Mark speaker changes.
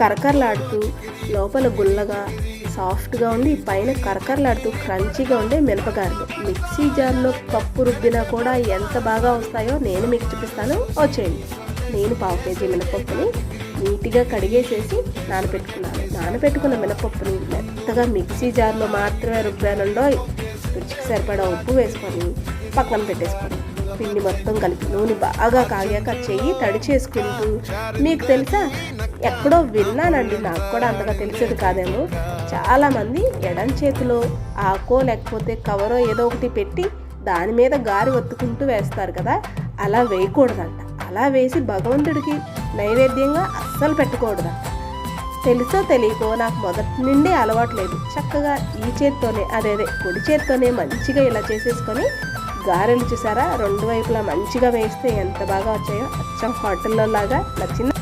Speaker 1: కరకరలాడుతూ లోపల గుల్లగా సాఫ్ట్గా ఉండి పైన కరకరలాడుతూ క్రంచీగా ఉండే మిరపగారెలు మిక్సీ జార్లో పప్పు రుబ్బినా కూడా ఎంత బాగా వస్తాయో నేను మీకు చూపిస్తాను. వచ్చేయండి నేను పావు కేజీ మినపప్పుని నీట్గా కడిగేసేసి నానబెట్టుకున్నాను. నానబెట్టుకున్న మినపప్పుని మెత్తగా మిక్సీ జార్లో మాత్రమే రుబ్బానుండో రుచికి సరిపడా ఉప్పు వేసుకొని పక్కన పెట్టేసుకోండి. పిండి మొత్తం కలిపి నూనె బాగా కాగాక చెయ్యి తడి చేసుకుంటూ మీకు తెలుసా? ఎక్కడో విన్నానండి నాకు కూడా అంతగా తెలిసేది కాదేమో. చాలామంది ఎడం చేతిలో ఆకో లేకపోతే కవరో ఏదో ఒకటి పెట్టి దాని మీద గారి ఒత్తుకుంటూ వేస్తారు కదా అలా వేయకూడదంట. అలా వేసి భగవంతుడికి నైవేద్యంగా అస్సలు పెట్టకూడదంట. తెలుసో తెలియకో నాకు మొదటి నుండి అలవాటు లేదు. చక్కగా ఈ చేత్తోనే అదే అదే కుడి చేత్తోనే మంచిగా ఇలా చేసేసుకొని గారెలు చూసారా? రెండు వైపులా మంచిగా వేస్తే ఎంత బాగా వచ్చాయో అచ్చం హోటల్లో లాగా నచ్చింది.